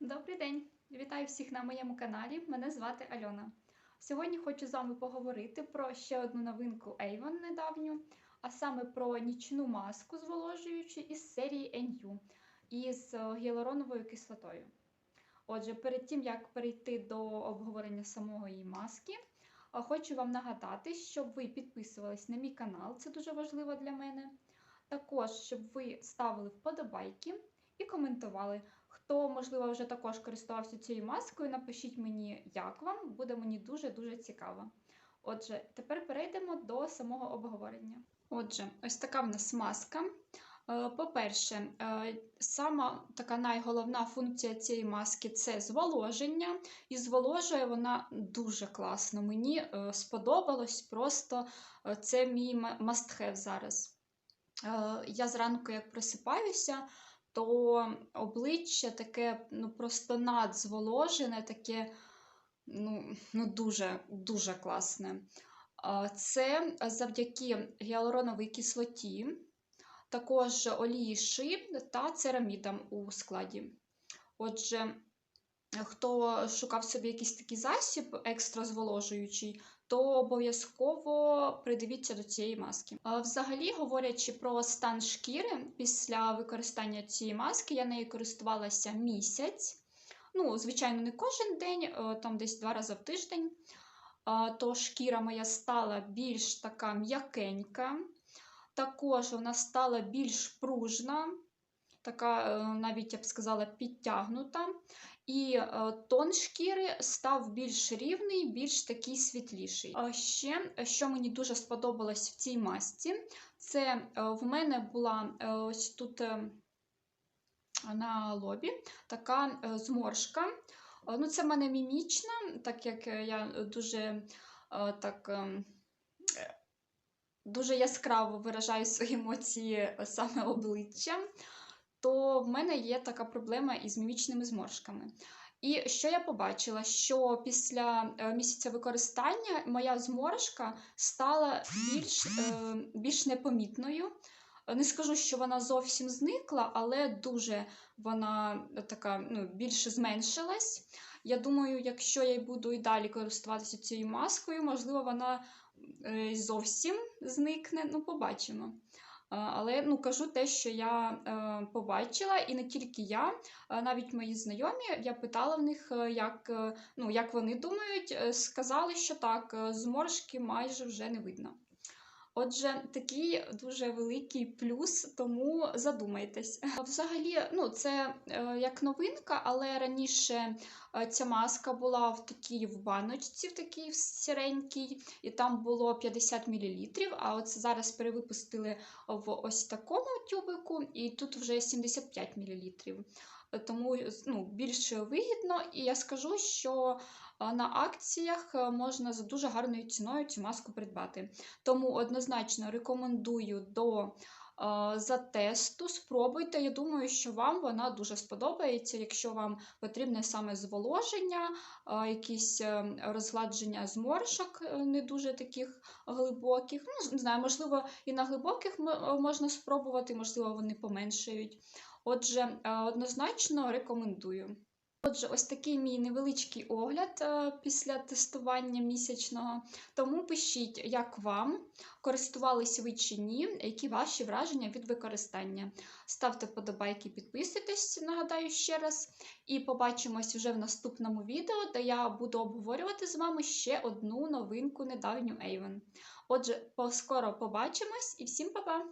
Добрий день! Вітаю всіх на моєму каналі. Мене звати Альона. Сьогодні хочу з вами поговорити про ще одну новинку Avon недавню, а саме про нічну маску зволожуючу із серії NU із е, гіалуроновою кислотою. Отже, перед тим як перейти до обговорення самого її маски, е, хочу вам нагадати, щоб ви підписувались на мій канал, це дуже важливо для мене. Також, щоб ви ставили вподобайки і коментували. Хто, можливо, вже також користувався цією маскою, напишіть мені, як вам, буде мені дуже-дуже цікаво. Отже, тепер перейдемо до самого обговорення. Отже, ось така в нас маска. Е, По-перше, е, сама така найголовна функція цієї маски це зволоження. І зволожує вона дуже класно. Мені е, сподобалось просто це мій must-have зараз. Я зранку, як просипаюся, то обличчя таке ну, просто надзволожене, таке ну, ну, дуже дуже класне. Це завдяки гіалуроновій кислоті, також олії ши та церамідам у складі. Отже, хто шукав собі якийсь такий засіб екстра зволожуючий, то обов'язково придивіться до цієї маски. Взагалі, говорячи про стан шкіри, після використання цієї маски я нею користувалася місяць. Ну, звичайно, не кожен день, е, там десь два рази в тиждень. То шкіра моя стала більш така м'якенька. Також вона стала більш пружна, така, е, навіть я б сказала, підтягнута. І е, тон шкіри став більш рівний, більш такий світліший. А ще, що мені дуже сподобалось в цій масці, це е, в мене була ось тут на лобі така зморшка. Ну, Це в мене мімічна, так як я дуже так. Дуже яскраво виражаю свої емоції саме обличчям, то в мене є така проблема із мімічними зморшками. І що я побачила? Що після е, місяця використання моя зморшка стала більш, е, більш непомітною. Не скажу, що вона зовсім зникла, але дуже вона така ну, більше зменшилась. Я думаю, якщо я буду і далі користуватися цією маскою, можливо, вона е, зовсім зникне. Ну, побачимо. Але ну, кажу те, що я е, побачила, і не тільки я, навіть мої знайомі, я питала в них, е, як, е, ну, як вони думають, сказали, що так, зморшки майже вже не видно. Отже, такий дуже великий плюс, тому задумайтесь. Взагалі, ну, це е, як новинка, але раніше е, ця маска була в такій в баночці, в такій в сіренькій, і там було 50 мл. А от зараз перевипустили в ось такому тюбику, і тут вже 75 мл. Тому ну, більш вигідно, і я скажу, що на акціях е, можна за дуже гарною ціною цю маску придбати. Тому однозначно рекомендую до а, затесту. Спробуйте. Я думаю, що вам вона дуже сподобається, якщо вам потрібне саме зволоження, якісь е, розгладження зморшок е, не дуже таких глибоких. Ну, не знаю, можливо, і на глибоких можна спробувати, можливо, вони поменшають. Отже, е, однозначно рекомендую. Отже, ось такий мій невеличкий огляд е, після тестування місячного. Тому пишіть, як вам, користувались ви чи ні, які ваші враження від використання. Ставте вподобайки, підписуйтесь, нагадаю ще раз. І побачимось вже в наступному відео, де я буду обговорювати з вами ще одну новинку недавню Avon. Отже, скоро побачимось і всім па-па!